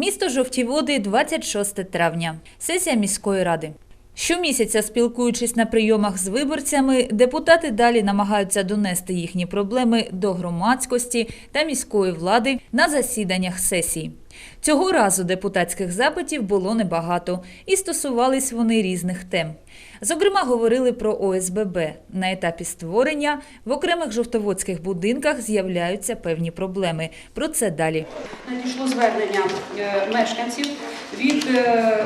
Місто Жовті Води, 26 травня. Сесія міської ради. Щомісяця, спілкуючись на прийомах з виборцями, депутати далі намагаються донести їхні проблеми до громадськості та міської влади на засіданнях сесії. Цього разу депутатських запитів було небагато, і стосувались вони різних тем. Зокрема, говорили про ОСББ. На етапі створення в окремих жовтоводських будинках з'являються певні проблеми. Про це далі. Надійшло звернення е, мешканців, е, е,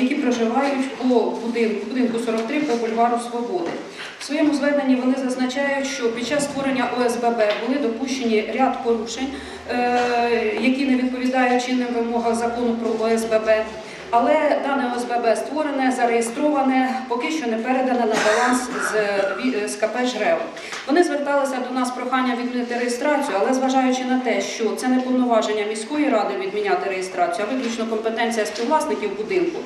які проживають по будинку, будинку 43 по бульвару Свободи. В своєму зверненні вони зазначають, що під час створення ОСББ були допущені ряд порушень, які не відповідають чинним вимогам закону про ОСББ. Але дане ОСББ створене, зареєстроване, поки що не передане на баланс з, КП «Жрео». Вони зверталися до нас з проханням відмінити реєстрацію, але зважаючи на те, що це не повноваження міської ради відміняти реєстрацію, а виключно компетенція співвласників будинку.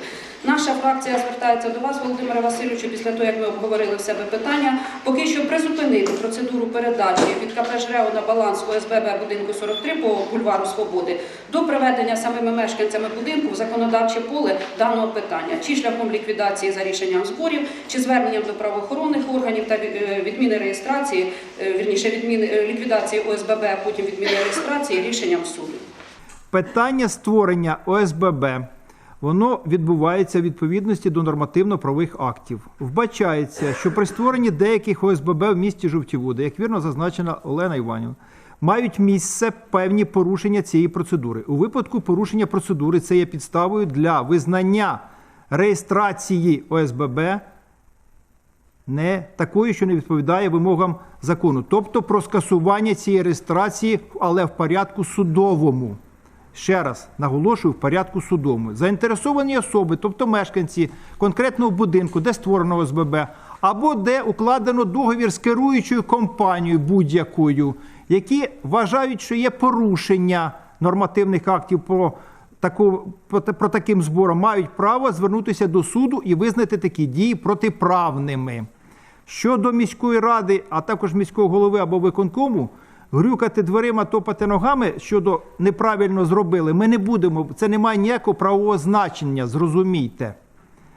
Наша фракція звертається до вас, Володимире Васильовичу, після того, як ми обговорили в себе питання, поки що призупинити процедуру передачі від КП «Жрео» на баланс ОСББ будинку 43 по бульвару Свободи до приведення самими мешканцями будинку в законодавче поле даного питання, чи шляхом ліквідації за рішенням зборів, чи зверненням до правоохоронних органів та е, відміни реєстрації, е, вірніше відміни е, ліквідації ОСББ, а потім відміни реєстрації рішенням суду. Питання створення ОСББ воно відбувається в відповідності до нормативно-правових актів. Вбачається, що при створенні деяких ОСББ в місті Жовті Води, як вірно зазначена Олена Іванівна, мають місце певні порушення цієї процедури. У випадку порушення процедури це є підставою для визнання реєстрації ОСББ не такою, що не відповідає вимогам закону, тобто про скасування цієї реєстрації, але в порядку судовому. Ще раз наголошую в порядку судовому. Заінтересовані особи, тобто мешканці конкретного будинку, де створено ОСББ, або де укладено договір з керуючою компанією будь-якою, які вважають, що є порушення нормативних актів про таку, про, про таким збором, мають право звернутися до суду і визнати такі дії протиправними. Щодо міської ради, а також міського голови або виконкому, грюкати дверима, топати ногами щодо неправильно зробили, ми не будемо. Це не має ніякого правового значення, зрозумійте.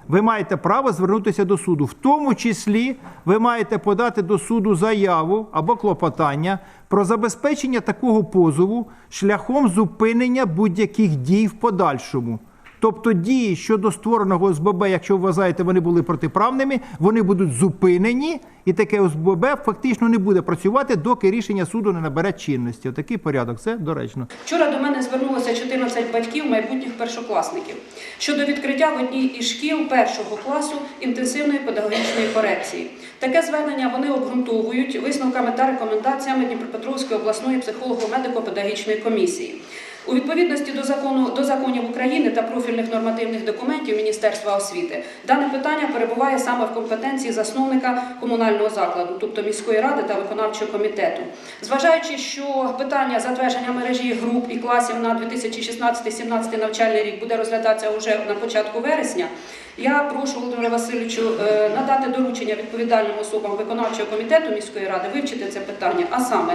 Ви маєте право звернутися до суду. В тому числі ви маєте подати до суду заяву або клопотання про забезпечення такого позову шляхом зупинення будь-яких дій в подальшому. Тобто дії щодо створеного ОСББ, якщо вважаєте, вони були протиправними, вони будуть зупинені, і таке ОСББ фактично не буде працювати, доки рішення суду не набере чинності. Отакий порядок. Це доречно. Вчора до мене звернулося 14 батьків майбутніх першокласників щодо відкриття в одній із шкіл першого класу інтенсивної педагогічної корекції. Таке звернення вони обґрунтовують висновками та рекомендаціями Дніпропетровської обласної психолого-медико-педагогічної комісії. У відповідності до закону до законів України та профільних нормативних документів Міністерства освіти дане питання перебуває саме в компетенції засновника комунального закладу, тобто міської ради та виконавчого комітету. Зважаючи, що питання затвердження мережі груп і класів на 2016-17 навчальний рік буде розглядатися вже на початку вересня. Я прошу Володимира Васильовичу е, надати доручення відповідальним особам виконавчого комітету міської ради вивчити це питання, а саме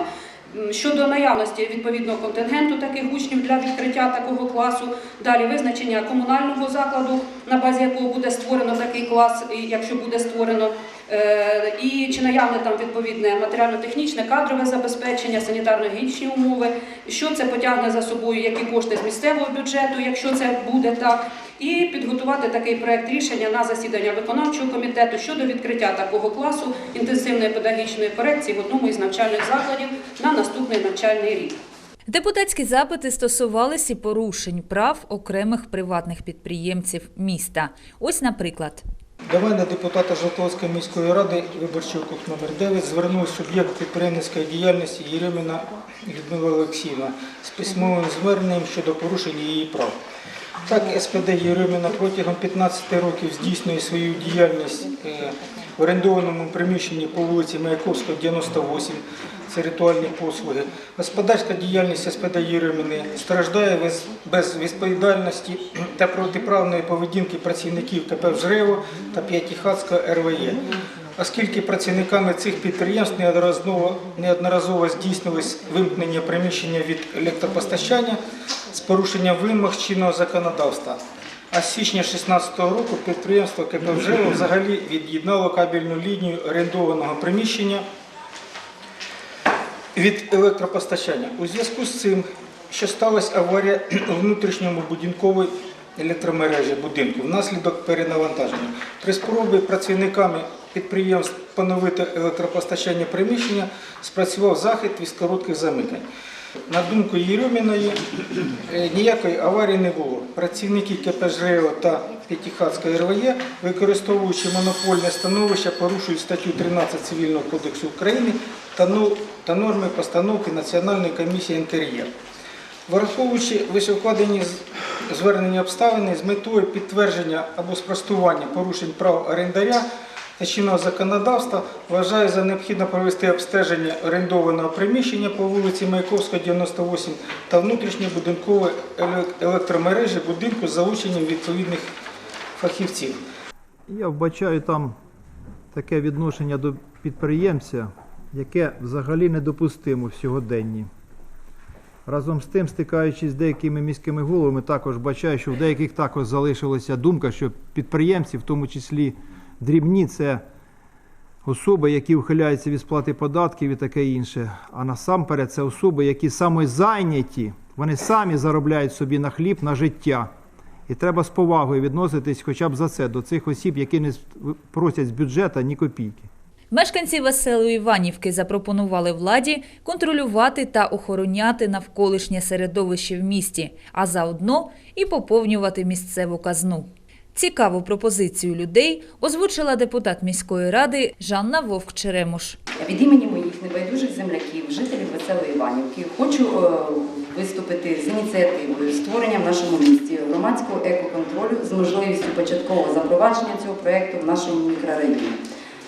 Щодо наявності відповідного контингенту таких учнів для відкриття такого класу, далі визначення комунального закладу, на базі якого буде створено такий клас, якщо буде створено, е, і чи наявне там відповідне матеріально-технічне, кадрове забезпечення, санітарно-гігієнічні умови, що це потягне за собою, які кошти з місцевого бюджету, якщо це буде так, і підготувати такий проект рішення на засідання виконавчого комітету щодо відкриття такого класу інтенсивної педагогічної корекції в одному із навчальних закладів на наступний навчальний рік. Депутатські запити стосувалися порушень прав окремих приватних підприємців міста. Ось, наприклад. До мене депутата Жовтовської міської ради, виборчий округ номер 9, звернувся суб'єкт підприємницької діяльності Єреміна Людмила Олексіївна з письмовим зверненням щодо порушення її прав. Так, СПД Єреміна протягом 15 років здійснює свою діяльність е, в орендованому приміщенні по вулиці Маяковського, 98, це ритуальні послуги. Господарська діяльність СПД Єреміни страждає без, відповідальності та протиправної поведінки працівників КП «Жрево» та П'ятихатського РВЄ. Оскільки працівниками цих підприємств неодноразово, неодноразово здійснилось вимкнення приміщення від електропостачання, з порушенням вимог чинного законодавства. А з січня 2016 року підприємство КП взагалі від'єднало кабельну лінію орендованого приміщення від електропостачання. У зв'язку з цим, що сталася аварія у внутрішньому будинковій електромережі будинку внаслідок перенавантаження. При спробі працівниками підприємств поновити електропостачання приміщення спрацював захід від коротких замикань. На думку Єрьоміної, е, ніякої аварії не було. Працівники КПЖРЕО та П'ятихатської РВЄ, використовуючи монопольне становище, порушують статтю 13 Цивільного кодексу України та ну- норми постановки Національної комісії НКРЄ. Враховуючи високладені з- звернення обставини з метою підтвердження або спростування порушень прав орендаря та чинного законодавства, вважаю за необхідно провести обстеження орендованого приміщення по вулиці Маяковського, 98 та внутрішньобудинкової еле- електромережі будинку з залученням відповідних фахівців. Я вбачаю там таке відношення до підприємця, яке взагалі недопустимо в сьогоденні. Разом з тим, стикаючись з деякими міськими головами, також бачаю, що в деяких також залишилася думка, що підприємці, в тому числі дрібні, це особи, які ухиляються від сплати податків і таке інше. А насамперед це особи, які самозайняті, вони самі заробляють собі на хліб, на життя. І треба з повагою відноситись хоча б за це до цих осіб, які не просять з бюджету ні копійки. Мешканці Веселої Іванівки запропонували владі контролювати та охороняти навколишнє середовище в місті, а заодно і поповнювати місцеву казну. Цікаву пропозицію людей озвучила депутат міської ради Жанна Вовк-Черемуш. Від імені моїх небайдужих земляків, жителів Веселої Іванівки, хочу е, виступити з ініціативою створення в нашому місті громадського екоконтролю з можливістю початкового запровадження цього проєкту в нашому мікрорайоні.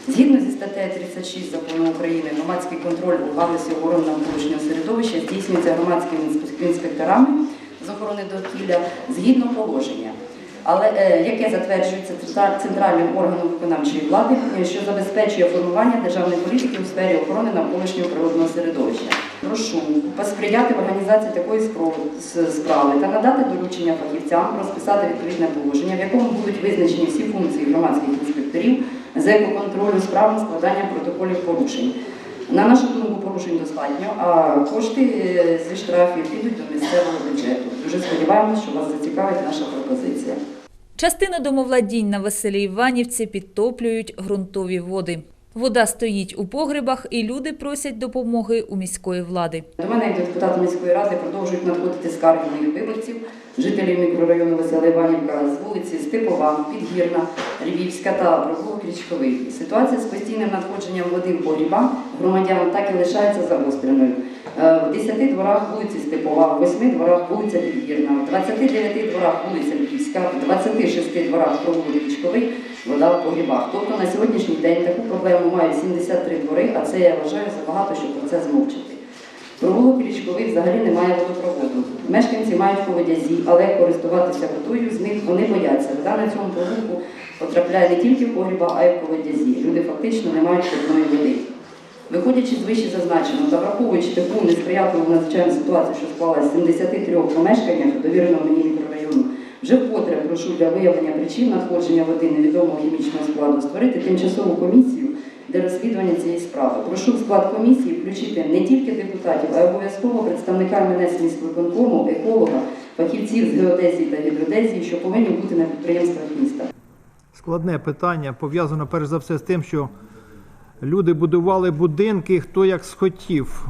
Згідно зі статтею 36 закону України, громадський контроль у галузі охорони навколишнього середовища здійснюється громадськими інспекторами з охорони довкілля згідно положення але е, яке затверджується центральним органом виконавчої влади, е, що забезпечує формування державної політики у сфері охорони навколишнього природного середовища. Прошу посприяти в організації такої справи та надати доручення фахівцям розписати відповідне положення, в якому будуть визначені всі функції громадських інспекторів з екоконтролю справ складання протоколів порушень. На нашу думку, порушень достатньо, а кошти е, зі штрафів підуть до місцевого бюджету. Дуже сподіваємося, що вас зацікавить наша пропозиція. Частину домовладінь на Веселій Іванівці підтоплюють ґрунтові води. Вода стоїть у погребах, і люди просять допомоги у міської влади. До мене, як депутата міської ради, продовжують надходити скарги моїх виборців, жителів мікрорайону Весела Іванівка з вулиці Степова, Підгірна, Львівська та провулок Річковий. Ситуація з постійним надходженням води в погрібах громадян так і лишається загостреною. Е, В 10 дворах вулиці Степова, в 8 дворах вулиця Підгірна, в 29 дворах вулиця Львівська, в 26 дворах провулок Річковий вода в погрібах. Тобто на сьогоднішній день таку проблему мають 73 двори, а це я вважаю забагато, щоб про це змовчати. Провулок річковий взагалі немає водопроводу. Мешканці мають колодязі, але користуватися водою з них вони бояться. Вода на цьому провулку потрапляє не тільки в погріба, а й в колодязі. Люди фактично не мають питної води. Виходячи з вище зазначеного та враховуючи таку несприятливу надзвичайну ситуацію, що склалася в 73 помешканнях довіреного мені мікрорайону, вже вкотре прошу для виявлення причин надходження води невідомого хімічного складу створити тимчасову комісію для розслідування цієї справи. Прошу в склад комісії включити не тільки депутатів, а й обов'язково представника МНС міськвиконкому, еколога, фахівців з геодезії та гідродезії, що повинні бути на підприємствах міста. Складне питання пов'язано перш за все з тим, що люди будували будинки хто як схотів,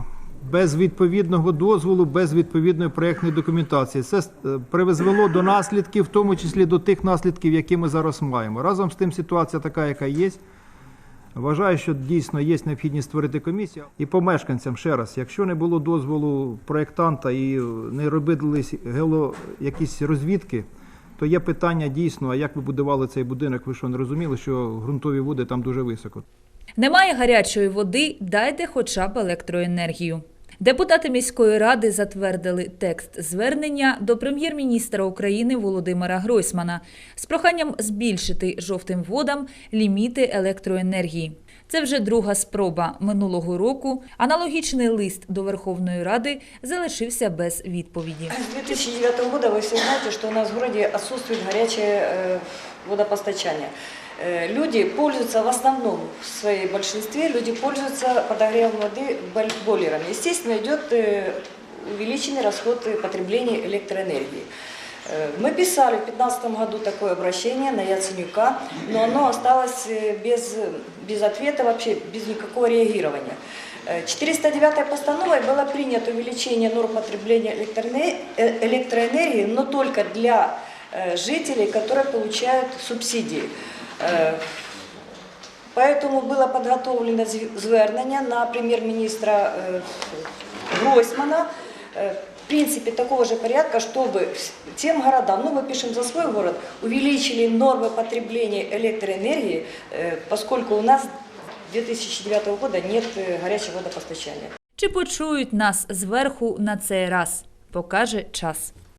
без відповідного дозволу, без відповідної проєктної документації. Це е, призвело до наслідків, в тому числі до тих наслідків, які ми зараз маємо. Разом з тим ситуація така, яка є. Вважаю, що дійсно є необхідність створити комісію. І по мешканцям ще раз, якщо не було дозволу проєктанта і не робились геоло якісь розвідки, то є питання дійсно, а як ви будували цей будинок, ви що не розуміли, що ґрунтові води там дуже високо. Немає гарячої води, дайте хоча б електроенергію. Депутати міської ради затвердили текст звернення до прем'єр-міністра України Володимира Гройсмана з проханням збільшити жовтим водам ліміти електроенергії. Це вже друга спроба минулого року. Аналогічний лист до Верховної Ради залишився без відповіді. С 2009 года вы все знаете, что у нас в городе отсутствует горячее э, водопостачание. Э, Люди пользуются в основном, в своей большинстве, люди пользуются подогревом воды бойлерами. Естественно, идет э, увеличенный расход э, потребления электроэнергии. Э, Мы писали в 2015 году такое обращение на Яценюка, но оно осталось э, без, без ответа, вообще без никакого реагирования. Э, 409 постановой было принято увеличение норм потребления электроэне- э, электроэнергии, но только для э, жителей, которые получают субсидии. Э, Поэтому было подготовлено зв- звернення на прем'єр-міністра е, Гройсмана е, в принципе такого же порядка, чтобы вс- тем городам, ну мы пишем за свой город, увеличили нормы потребления электроэнергии, э, поскольку у нас с 2009 года нет э, горячего водопостачания. Чи почують нас зверху на цей раз? Покаже час.